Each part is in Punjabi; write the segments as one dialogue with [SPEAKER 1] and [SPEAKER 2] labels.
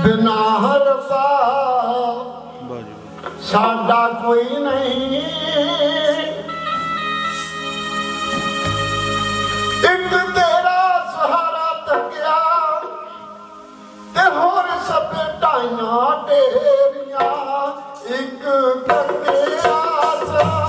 [SPEAKER 1] ਬਿਨਾ
[SPEAKER 2] ਬਾਜੀ
[SPEAKER 1] ਸਾਡਾ ਕੋਈ ਨਹੀਂ। ਇੱਕ ਤੇਰਾ ਸਹਾਰਾ ਤੱਕਿਆ ਤੇ ਹੋਰ ਸਭੇ ਢਾਈਆਂ ਢੇਰੀਆਂ। ਇੱਕ ਕੱਕਿਆ ਸਹਾਰਾ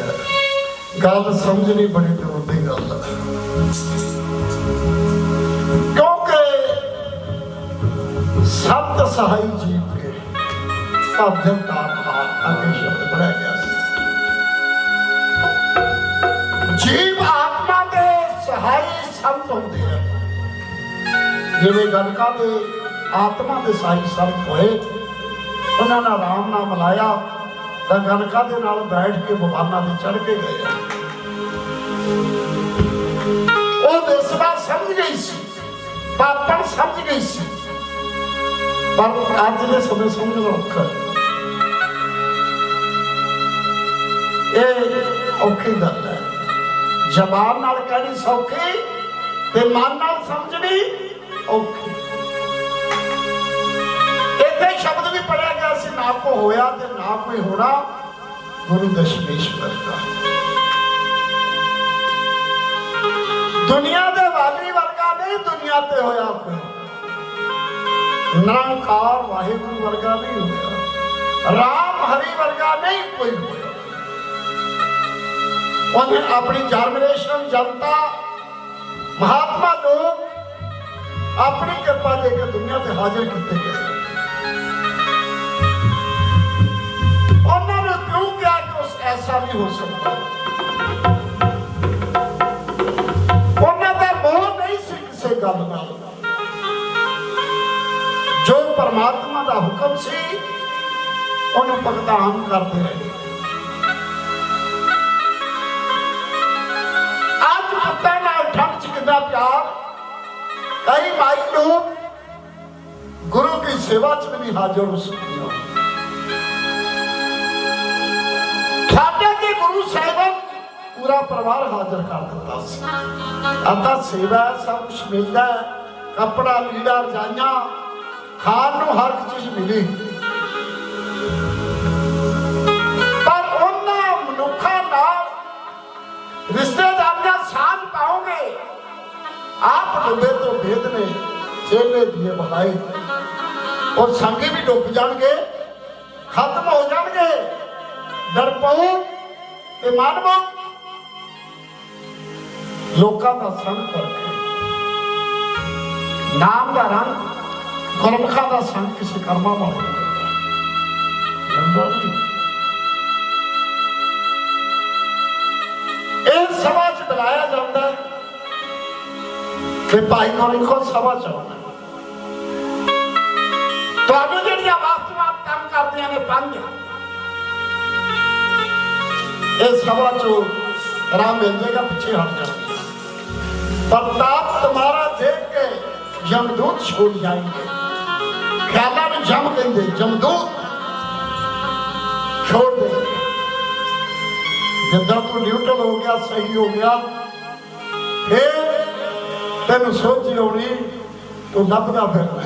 [SPEAKER 1] ਹੈ। ਗੱਲ ਸਮਝਣੀ ਬੜੀ ਦੂਰ ਦੀ ਗੱਲ ਹੈ। ਕਿਉਂਕਿ ਸਤ ਸਹਾਈ ਜੀ ਕੇ ਭਜਨ ਦਾ ਅੱਗੇ ਸ਼ਬਦ ਬਣਾਇਆ ਗਿਆ ਸੀ। ਜੀਵ ਆਤਮਾ ਦੇ ਸਹਾਈ ਸੰਤ ਹੁੰਦੇ ਆ ਜਿਵੇਂ ਗਨਕਾ ਦੇ ਆਤਮਾ ਦੇ ਸਹਾਈ ਸੰਤ ਹੋਏ, ਉਹਨਾਂ ਨਾਲ ਆਰਾਮ ਨਾਲ ਮਲਾਇਆ ਤਾਂ ਗਨਕਾ ਦੇ ਨਾਲ? ਬੈਠ ਕੇ ਭਗਵਾਨਾਂ ਤੇ ਚੜ ਕੇ ਗਏ ਉਹ ਦੇਸਵਾ ਸਮਝ ਗਈ ਸੀ। ਪਾਪਣ ਸਮਝ ਗਈ ਸੀ। ਪਰ ਅੱਜ ਦੇ ਸਮੇਂ ਸਮਝਣਾ ਔਖਾ ਇਹ ਔਖੀ ਗੱਲ ਹੈ। ਜ਼ਬਾਨ ਨਾਲ ਕਹਿਣੀ ਸੌਖੀ ਤੇ ਮਨ ਨਾਲ ਸਮਝਣੀ ਔਖੀ। ਗਿਆ ਹੋਇਆ ਤੇ ਨਾ ਕੋਈ ਹੋਣਾ, ਗੁਰੂ ਦਸ਼ਮੇਸ਼ਵਰ ਦਾ ਦੁਨੀਆ ਦੇ ਵਾਲੀ ਵਰਗਾ ਨਹੀਂ, ਦੁਨੀਆ ਤੇ ਹੋਇਆ ਕੋਈ। ਨਿਰੰਕਾਰ ਵਾਹਿਗੁਰੂ ਵਰਗਾ ਨਹੀਂ ਹੋਇਆ। ਰਾਮ ਹਰੀ ਵਰਗਾ ਨਹੀਂ ਕੋਈ ਹੋਇਆ। ਉਹਨੇ ਆਪਣੀ ਜਨਰੇਸ਼ਨ ਜਨਤਾ, ਮਹਾਤਮਾ ਲੋਕ ਆਪਣੀ ਕਿਰਪਾ ਦੇ ਕੇ ਦੁਨੀਆ ਤੇ ਹਾਜ਼ਰ ਕੀਤੇ ਗਏ। ਕਿ ਉਸ ਐਸਾ ਵੀ ਉਹਨਾਂ ਦਾ ਮੋਹ ਨਹੀਂ ਸੀ ਕਿਸੇ ਗੱਲ ਨਾਲ। ਜੋ ਪਰਮਾਤਮਾ ਦਾ ਹੁਕਮ ਸੀ, ਉਹਨੂੰ ਭਗਤਾਨ ਕਰਦੇ ਰਹੇ। ਅੱਜ ਪਤਾ ਨਾਲ ਠੱਗ ਚ ਕਿੰਨਾ ਪਿਆਰ। ਕਈ ਮਾਈ ਨੂੰ ਗੁਰੂ ਦੀ ਸੇਵਾ ਚ ਵੀ ਨਹੀਂ ਹਾਜ਼ਰ ਹੋ ਸਕਦੀਆਂ। ਸਾਡੇ ਦੇ ਗੁਰੂ ਸਾਹਿਬਾਨ ਪੂਰਾ ਪਰਿਵਾਰ ਹਾਜ਼ਰ ਕਰ ਦਿੱਤਾ ਸੀ। ਅੱਧਾ ਸੇਵਾ ਸਭ ਕੁਝ ਮਿਲਦਾ ਹੈ ਲੀੜਾ, ਰਜਾਈਆਂ, ਖਾਣ ਨੂੰ ਹਰ ਚੀਜ਼ ਮਿਲੀ। ਪਰ ਉਹਨਾਂ ਮਨੁੱਖਾਂ ਨਾਲ ਰਿਸ਼ਤੇਦਾਰੀਆਂ ਸਾਥ ਪਾਓਗੇ, ਆਪ ਡੁੱਬੇ ਤੋਂ ਭੇਦ ਨੇ, ਚੇਲੇ ਦੀਏ ਬਹਾਈ ਔਰ ਸੰਗੀ ਵੀ ਡੁੱਬ ਜਾਣਗੇ, ਖਤਮ ਹੋ ਜਾਣਗੇ। ਡਰਪੋਕ ਤੇ ਮਾਨਵੋ। ਲੋਕਾਂ ਦਾ ਸੰਗ ਕਰਕੇ ਨਾਮ ਦਾ ਰੰਗ, ਗੁਰਮੁਖਾਂ ਦਾ ਸੰਗ ਕਿਸੇ ਕਰਮਾਂ ਨਾਲ ਹੋ ਇਹ ਸਭਾ ਚ ਬੁਲਾਇਆ ਜਾਂਦਾ ਹੈ ਕਿ ਭਾਈ ਕੋਲ ਕੋ ਸਭਾ ਚ ਆਉਣਾ ਤੁਹਾਨੂੰ ਜਿਹੜੀਆਂ ਵਾਸਤਵਾਂ ਕੰਮ ਕਰਦੀਆਂ ਨੇ ਪੰਜ। ਇਹ ਸਭਾ ਚੋਂ ਰਾਹ ਮਿਲ ਜਾਏਗਾ ਪਿੱਛੇ ਹਟ ਜਾਣਗੇ ਪ੍ਰਤਾਪ ਤੁਹਾਰਾ ਦੇਖ ਕੇ ਜਮਦੂਤ ਛੋੜ ਜਾਣਗੇ ਖਿਆਲਾਂ ਨੂੰ ਜਮ ਕਹਿੰਦੇ ਜਮਦੂਤ ਛੋੜ ਦੇ ਜਦੋਂ ਤੂੰ ਨਿਊਟਰਲ ਹੋ ਗਿਆ, ਸਹੀ ਹੋ ਗਿਆ, ਫੇਰ ਤੈਨੂੰ ਸੋਚ ਆਉਣੀ, ਤੂੰ ਲੱਭਦਾ ਫਿਰਦਾ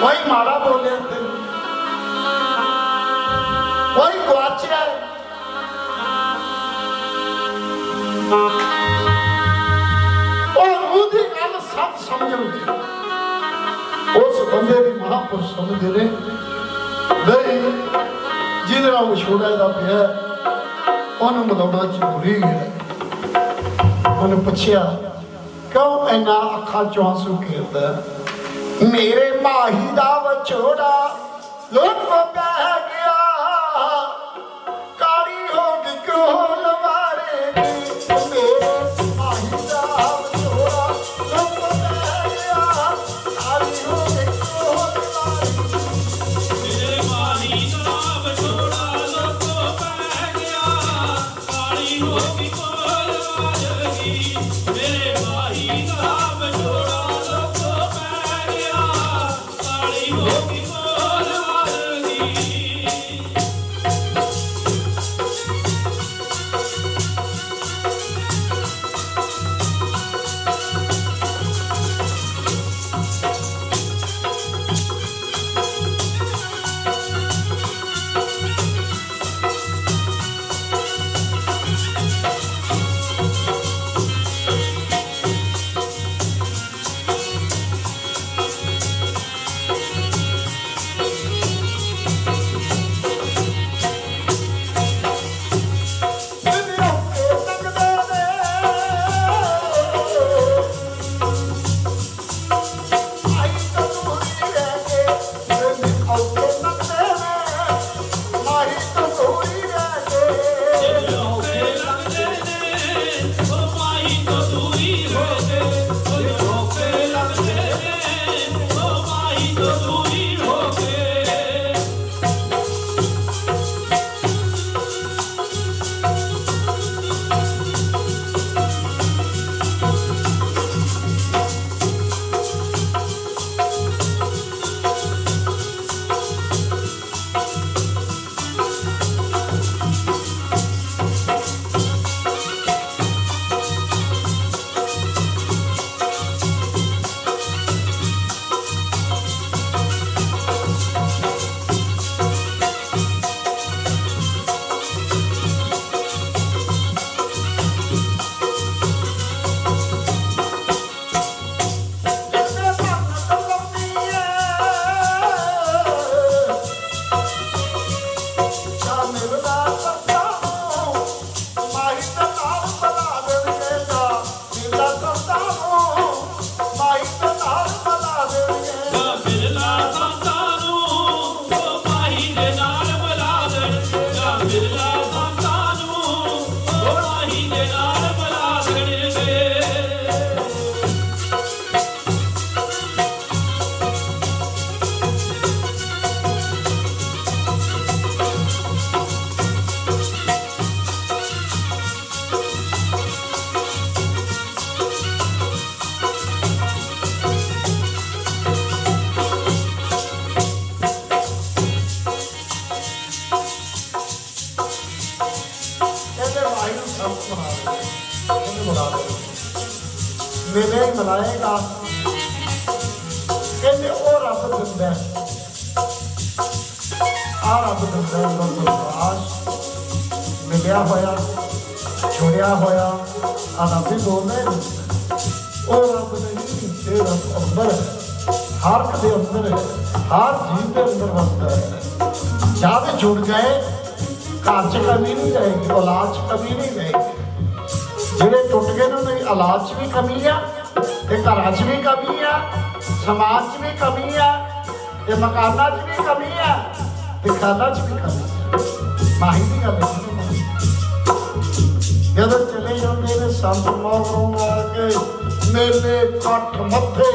[SPEAKER 1] ਕੋਈ ਮਾੜਾ ਬੋਲਿਆ ਤੈਨੂੰ ਕੋਈ ਗਵਾਚਿਆ ਹੈ? ਉਹ ਉਹਦੀ ਗੱਲ ਸਭ ਸਮਝਣਗੇ ਉਸ ਬੰਦੇ ਦੀ ਮਹਾਂਪੁਰਸ਼ ਸਮਝਦੇ ਨੇ। ਨਹੀਂ, ਜਿਹਦੇ ਨਾਲ ਵਿਛੋੜਾ ਦਾ ਪਿਆ ਉਹਨੂੰ ਮਿਲਾਉਣਾ ਜ਼ਰੂਰੀ ਹੈ। ਉਹਨੇ ਪੁੱਛਿਆ, ਕਿਉਂ ਇੰਨਾ ਅੱਖਾਂ ਚੋਂ ਆਂਸੂ ਖੇਰਦਾ ਮੇਰੇ ਭਾਈ ਦਾ ਵਿਛੋੜਾ। ਲੋਕ ਰੱਬ ਨਹੀਂ ਤੇ ਰੱਬ ਅੰਦਰ ਹਰ ਇੱਕ ਦੇ ਅੰਦਰ ਹਰ ਜੀਵ ਦੇ ਅੰਦਰ ਵਸਦਾ ਹੈ ਜਦ ਜੁੜ ਗਏ ਘਰ 'ਚ ਕਮੀ ਨਹੀਂ ਰਹੇਗੀ ਔਲਾਦ 'ਚ ਕਮੀ ਨਹੀਂ ਰਹੇਗੀ ਜਿਹੜੇ ਟੁੱਟ ਗਏ ਉਹਨਾਂ ਦੀ ਔਲਾਦ 'ਚ ਵੀ ਕਮੀ ਆ ਤੇ ਘਰਾਂ 'ਚ ਵੀ ਕਮੀ ਆ ਸਮਾਜ 'ਚ ਵੀ ਕਮੀ ਆ ਤੇ ਮਕਾਨਾਂ 'ਚ ਵੀ ਕਮੀ ਆ ਤੇ ਖਾਣਾ 'ਚ ਵੀ ਕਮੀ ਮਾਹੀ ਦੀ ਗੱਲ ਨਹੀਂ ਜਦੋਂ ਚਲੇ ਜਾਂਦੇ ਨੇ ਸੰਤ ਮੋਹਰੋਂ ਆ ਕੇ ਮੇਲੇ ਕੱਠ ਮੱਥੇ।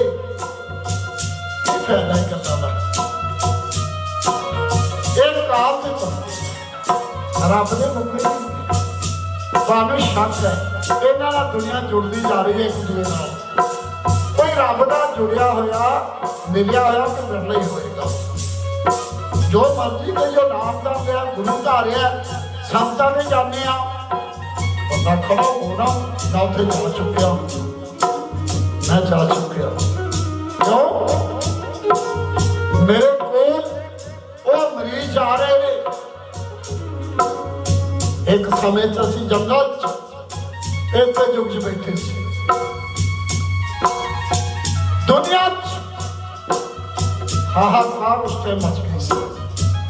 [SPEAKER 1] ਕੀ ਫਾਇਦਾ ਕਰਦਾ ਵਾ ਇਹ ਕਾਲ ਦੇ ਬੰਦੇ ਰੱਬ ਦੇ ਮੁਖੀ ਤੁਹਾਨੂੰ ਸ਼ੱਕ ਹੈ। ਇਹਨਾਂ ਨਾਲ ਦੁਨੀਆ ਜੁੜਦੀ ਜਾ ਰਹੀ ਹੈ ਇੱਕ ਦੂਜੇ ਨਾਲ। ਕੋਈ ਰੱਬ ਦਾ ਜੁੜਿਆ ਹੋਇਆ, ਮਿਲਿਆ ਹੋਇਆ ਤੇ ਮਿਲਣਾ ਹੀ ਹੋਏਗਾ। ਜੋ ਮਰਜ਼ੀ ਦੇ ਜੋ ਨਾਮ ਦਾ ਲਿਆ, ਗੁਰੂ ਧਾਰਿਆ ਸੰਤਾਂ ਦੇ ਜਾਂਦੇ ਆ ਬੰਦਾ ਖੜਾ ਹੋਣਾ, ਨਾ ਉੱਥੇ ਜਾ ਚੁੱਕਿਆ। ਮੈਂ ਜਾ ਚੁੱਕਿਆ। ਕਿਉਂ? ਮੇਰੇ ਕੋਲ ਉਹ ਮਰੀਜ਼ ਆ ਰਹੇ ਨੇ। ਇੱਕ ਸਮੇਂ 'ਚ ਅਸੀਂ ਜੰਗਲ 'ਚ ਇੱਥੇ ਜੁਗ 'ਚ ਬੈਠੇ ਸੀ। ਦੁਨੀਆ 'ਚ ਹਾਹਾਕਾਰ ਉਸ ਟਾਈਮ ਮਚ ਗਈ ਸੀ।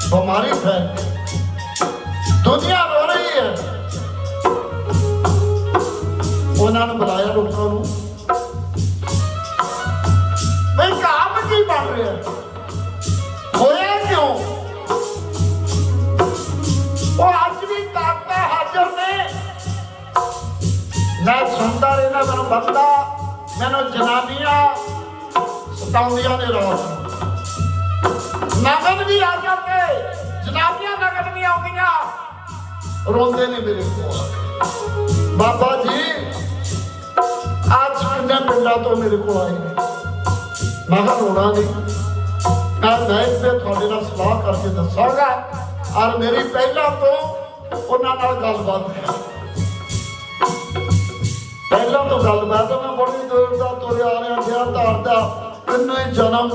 [SPEAKER 1] ਬਿਮਾਰੀ ਫੈਲ ਗਈ। ਦੁਨੀਆ ਰੋ ਰਹੀ ਹੈ। ਉਹਨਾਂ ਨੂੰ ਬੁਲਾਇਆ ਲੋਕਾਂ ਨੂੰ। ਰਿਹਾ ਹੋਇਆ ਕਿਉਂ? ਉਹ ਅੱਜ ਵੀ ਤਾਕਤ ਹਾਜ਼ਰ ਨੇ। ਮੈਂ ਸੁਣਦਾ ਰਹਿਣਾ ਮੈਨੂੰ ਬੰਦਾ, ਮੈਨੂੰ ਜਨਾਨੀਆਂ ਸਤਾਉਂਦੀਆਂ ਨੇ ਰਾਤ ਨਗਨ ਵੀ ਆ ਜਾਂਦੇ, ਜਨਾਨੀਆਂ ਨਗਨ ਵੀ ਆਉਂਦੀਆਂ। ਰੋਂਦੇ ਨੇ ਮੇਰੇ ਕੋਲ। ਬਾਬਾ ਜੀ, ਅੱਜ ਕਿੰਨੇ ਪਿੰਡਾਂ ਤੋਂ ਮੇਰੇ ਕੋਲ ਆਏ ਨੇ? ਮੈਂ ਕਿਹਾ ਹੋਣਾ ਨਹੀਂ ਮੈਂ ਮੈਂ ਤੇ ਤੁਹਾਡੇ ਨਾਲ ਸਲਾਹ ਕਰਕੇ ਦੱਸਾਂਗਾ। ਔਰ ਮੇਰੀ ਪਹਿਲਾਂ ਤੋਂ ਉਹਨਾਂ ਨਾਲ ਗੱਲਬਾਤ ਹੈ ਪਹਿਲਾਂ ਤੋਂ ਗੱਲਬਾਤ ਮੈਂ ਬੜੀ ਦੇਰ ਦਾ ਤੁਰਿਆ ਆ ਰਿਹਾ ਗਿਆ ਧਾਰਦਾ ਕਿੰਨੇ ਜਨਮ।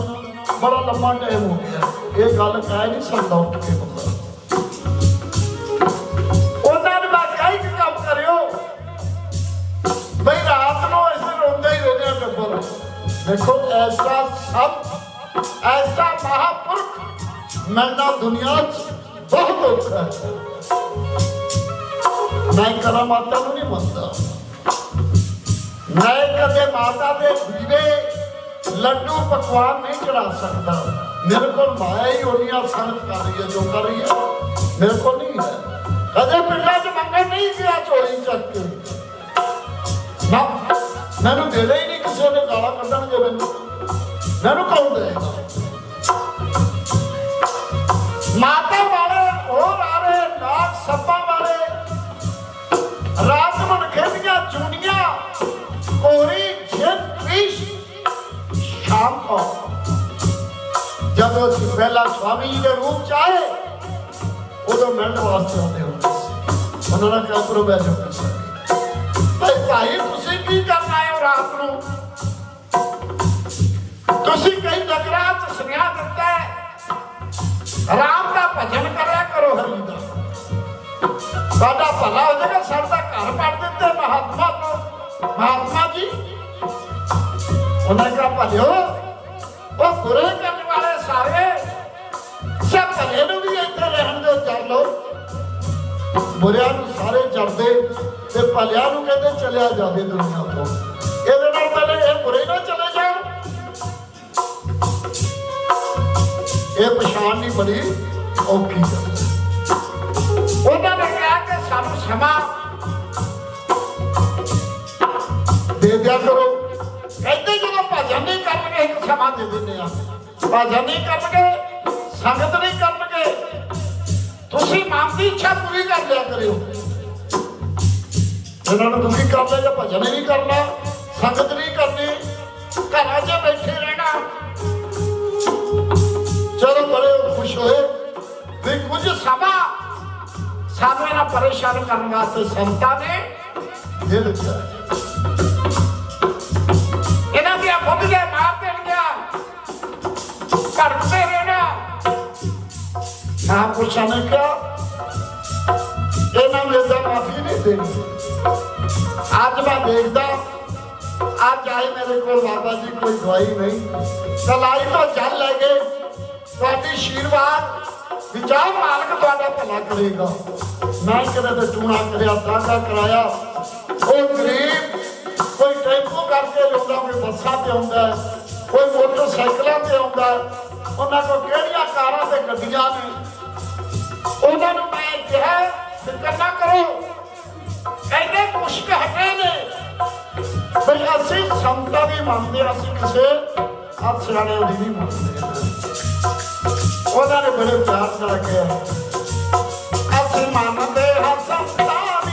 [SPEAKER 1] ਬੜਾ ਲੰਮਾ ਟਾਈਮ ਹੋ ਗਿਆ। ਇਹ ਗੱਲ ਕਹਿ ਨਹੀਂ ਸਕਦਾ ਉੱਠ ਕੇ ਬੰਦਾ। ਦੇਖੋ ਐਸਾ ਸਭ ਐਸਾ ਮਹਾਪੁਰਖ ਮਿਲਣਾ ਦੁਨੀਆ 'ਚ ਬਹੁਤ ਔਖਾ ਹੈ। ਮੈਂ ਕਰਾਮਾਤਾਂ ਨੂੰ ਨਹੀਂ ਮੰਨਦਾ। ਮੈਂ ਕਦੇ ਮਾਤਾ ਦੇ ਦੀਵੇ ਲੱਡੂ ਪਕਵਾਨ ਨਹੀਂ ਚੜਾ ਸਕਦਾ। ਮੇਰੇ ਕੋਲ ਮਾਇਆ ਹੀ ਉਹਨੀਆਂ ਸੰਗਤ ਕਰ ਰਹੀ ਹੈ, ਜੋ ਕਰ ਰਹੀ ਹੈ। ਮੇਰੇ ਕੋਲ ਨਹੀਂ ਹੈ। ਕਦੇ ਪਿੰਡਾਂ 'ਚ ਮੰਗਣ ਨਹੀਂ ਗਿਆ ਚੋਰੀ ਚੱਕ ਕੇ। ਨਾ ਮੈਨੂੰ ਦੇ ਹੀ ਨਹੀਂ ਕਿਸੇ ਨੇ ਗਾਲਾਂ ਕੱਢਣਗੇ ਮੈਨੂੰ। ਮੈਨੂੰ ਕੌਣ ਦੇਗਾ ਮਾਤਾ ਵਾਲੇ, ਹੋਰ ਆ ਰਹੇ, ਨਾਗ ਸੱਪਾਂ ਵਾਲੇ। ਰਾਤ ਨੂੰ ਖੇਡੀਆਂ, ਚੂੜੀਆਂ। ਕੋਰੀ ਜਿੰਨ ਵਿਸ਼ ਸ਼ਾਮ ਕੋ। ਜਦੋਂ ਅਸੀਂ ਪਹਿਲਾ ਸਵਾਮੀ ਜੀ ਦੇ ਰੂਪ ਚ ਆਏ, ਉਦੋਂ ਮਿਲਣ ਵਾਸਤੇ ਆਉਂਦੇ ਹੁੰਦੇ ਸੀ। ਉਹਨਾਂ ਨੇ ਕਿਹਾ ਬੈਠੋ ਭਾਈ ਭਾਈ, ਤੁਸੀਂ ਕੀ ਕਰ ਆਏ ਨੂੰ ਤੁਸੀਂ ਕਈ ਨਗਰਾਂ ਚ ਸੁਨੇਹਾ ਦਿੱਤਾ ਹੈ। ਰਾਮ ਦਾ ਭਜਨ ਕਰਿਆ ਕਰੋ ਹਰੀ ਦਾ। ਸਾਡਾ ਭਲਾ ਹੋ ਜਾਏਗਾ ਸਾਡਾ ਘਰ ਪੜ ਦਿੱਤੇ ਮਹਾਤਮਾ ਨੂੰ ਮਹਾਤਮਾ ਜੀ, ਉਹਨਾਂ ਦਾ ਭਲਿਓ, ਉਹ ਬੁਰੇ ਕਰਨ ਵਾਲੇ ਸਾਰੇ, ਸਭ ਭਲੇ ਨੂੰ ਵੀ ਇੱਥੇ ਰਹਿਣ ਦਿਓ, ਚੱਲ ਲਓ। ਬੁਰਿਆਂ ਨੂੰ ਸਾਰੇ ਜੜਦੇ ਤੇ ਭਲਿਆਂ ਨੂੰ ਕਹਿੰਦੇ ਚਲਿਆ ਜਾਵੇ ਦੁਨੀਆ ਤੋਂ। ਇਹਦੇ ਨਾਲ ਪਹਿਲੇ ਇਹ ਬੁਰੇ ਨਾ ਚਲੇ ਜਾਣ। ਇਹ ਪਛਾਣ ਨਹੀਂ ਬੜੀ ਔਖੀ ਗੱਲ। ਉਹਨਾਂ ਨੇ ਕਿਹਾ ਕਿ ਸਾਨੂੰ ਸਮਾਂ ਦੇ ਦਿਆ ਕਰੋ। ਕਹਿੰਦੇ ਜਦੋਂ ਭਜਨ ਨਹੀਂ ਕਰਨਗੇ ਇੱਕ ਸਮਾਂ ਦੇ ਦਿੰਦੇ ਆ ਭਜਨ ਨਹੀਂ ਕਰਨਗੇ ਸੰਗਤ ਨਹੀਂ ਕਰਨਗੇ ਤੁਸੀਂ ਮਨ ਦੀ ਇੱਛਾ ਪੂਰੀ ਕਰ ਲਿਆ ਕਰਿਓ। ਇਹਨਾਂ ਨੂੰ ਦੁਖੀ ਕਰ ਲਿਆ ਜਾਂ ਭਜਨ ਨਹੀਂ ਕਰਨਾ? ਸੰਗਤ ਨਹੀਂ ਕਰਨੀ, ਘਰਾਂ 'ਚ ਬੈਠੇ ਰਹਿਣਾ। ਚਲੋ ਬੜੇ ਖੁਸ਼ ਹੋਏ, ਵੀ ਕੁਝ ਸਮਾਂ ਸਾਨੂੰ ਇਹਨਾਂ ਪਰੇਸ਼ਾਨ ਕਰਨ ਵਾਸਤੇ ਸੰਤਾਂ ਨੇ ਦੇ ਦਿੱਤਾ। ਇਹਨਾਂ ਦੀਆਂ ਬੁੱਧੀਆਂ ਮਾਰ ਦੇਣਗੀਆਂ ਕਰਦੇ ਰਹਿਣਾ। ਮਹਾਂਪੁਰਸ਼ਾਂ ਨੇ ਕਿਹਾ, ਇਹਨਾਂ ਨੂੰ ਇਹਦਾ ਮਾਫੀ ਨਹੀਂ ਦੇਣੀ। ਅੱਜ ਮੈਂ ਦੇਖਦਾ ਅੱਜ ਆਏ ਮੇਰੇ ਕੋਲ ਬਾਬਾ ਜੀ ਕੋਈ ਦਵਾਈ ਨਹੀਂ। ਕਲਾਈ ਤੋਂ ਜਲ ਲੈ ਗਏ ਤੁਹਾਡੀ ਆਸ਼ੀਰਵਾਦ ਵਿਚਾਰ ਮਾਲਕ ਤੁਹਾਡਾ ਭਲਾ ਕਰੇਗਾ। ਮੈਂ ਕਦੇ ਤੇ ਟੂਣਾ ਕਰਿਆ ਦਾਗਾ ਕਰਾਇਆ। ਉਹ ਗਰੀਬ ਕੋਈ ਟੈਂਪੂ ਕਰਕੇ ਲਿਆਉਂਦਾ, ਕੋਈ ਬੱਸਾਂ ਤੇ ਆਉਂਦਾ, ਕੋਈ ਮੋਟਰਸਾਈਕਲਾਂ ਤੇ ਆਉਂਦਾ। ਉਹਨਾਂ ਕੋਲ ਕਿਹੜੀਆਂ ਕਾਰਾਂ ਤੇ ਗੱਡੀਆਂ ਨੇ? ਉਹਨਾਂ ਨੂੰ ਮੈਂ ਕਿਹਾ, ਫਿਕਰ ਨਾ ਕਰੋ। ਕਹਿੰਦੇ ਮੁਸ਼ਕ ਹਟੇ ਨੇ। ਬਈ ਅਸੀਂ ਸਮਤਾ ਦੀ ਮੰਨਦੇ ਅਸੀਂ ਕਿਸੇ ਹੱਥ ਸਿਆਣੇ ਦੀ ਨਹੀਂ ਮੰਨਦੇ। ਉਹਨਾਂ ਨੇ ਬੜੇ ਪਿਆਰ ਨਾਲ ਕਿਹਾ, ਅਸੀਂ ਮੰਨਦੇ ਹਾਂ ਸਮਤਾ ਵੀ